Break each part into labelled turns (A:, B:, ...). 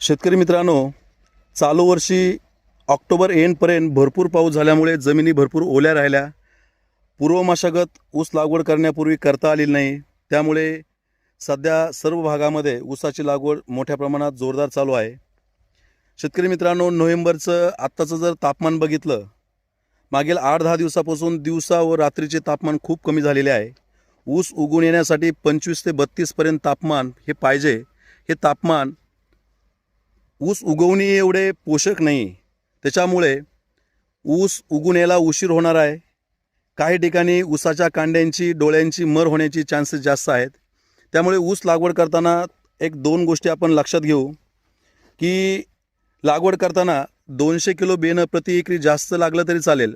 A: शेतकरी मित्रांनो चालू वर्षी ऑक्टोबर एंडपर्यंत भरपूर पाऊस झाल्यामुळे जमिनी भरपूर ओल्या राहिल्या. पूर्व मशागत ऊस लागवड करण्यापूर्वी करता आलेली नाही. त्यामुळे सध्या सर्व भागामध्ये ऊसाची लागवड मोठ्या प्रमाणात जोरदार चालू आहे. शेतकरी मित्रांनो नोव्हेंबरचं आत्ताचं जर तापमान बघितलं मागील आठ दहा दिवसापासून दिवसा व रात्रीचे तापमान खूप कमी झालेले आहे. ऊस उगून येण्यासाठी पंचवीस ते बत्तीसपर्यंत तापमान हे पाहिजे. हे तापमान ऊस उगवणे एवढे पोषक नाही. त्याच्यामुळे ऊस उगून यायला उशीर होणार आहे. काही ठिकाणी ऊसाच्या कांड्यांची डोळ्यांची मर होण्याची चान्सेस जास्त आहेत. त्यामुळे ऊस लागवड करताना एक दोन गोष्टी आपण लक्षात घेऊ. की लागवड करताना दोनशे किलो बेणं प्रति एकरी जास्त लागलं तरी चालेल.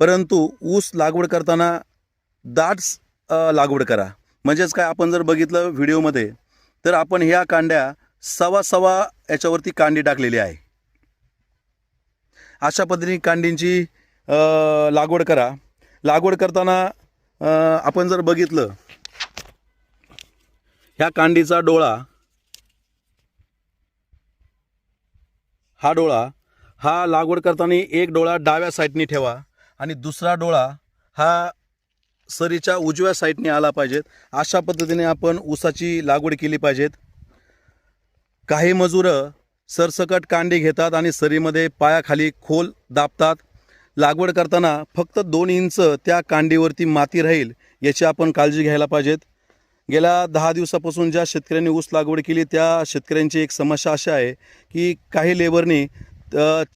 A: परंतु ऊस लागवड करताना दाट्स लागवड करा. म्हणजेच काय आपण जर बघितलं व्हिडिओमध्ये तर आपण ह्या कांड्या सवा सवा याच्यावरती कांडी टाकलेली आहे. अशा पद्धतीने कांडींची लागवड करा. लागवड करताना आपण जर बघितलं ह्या कांडीचा डोळा हा डोळा हा लागवड करताना एक डोळा डाव्या साईडनी ठेवा आणि दुसरा डोळा हा सरीच्या उजव्या साईडने आला पाहिजेत. अशा पद्धतीने आपण ऊसाची लागवड केली पाहिजेत. काही मजुरं सरसकट कांडे घेतात आणि सरीमध्ये पायाखाली खोल दाबतात. लागवड करताना फक्त दोन इंच त्या कांडीवरती माती राहील याची आपण काळजी घ्यायला पाहिजेत. गेल्या दहा दिवसापासून ज्या शेतकऱ्यांनी ऊस लागवड केली त्या शेतकऱ्यांची एक समस्या अशी आहे की काही लेबरनी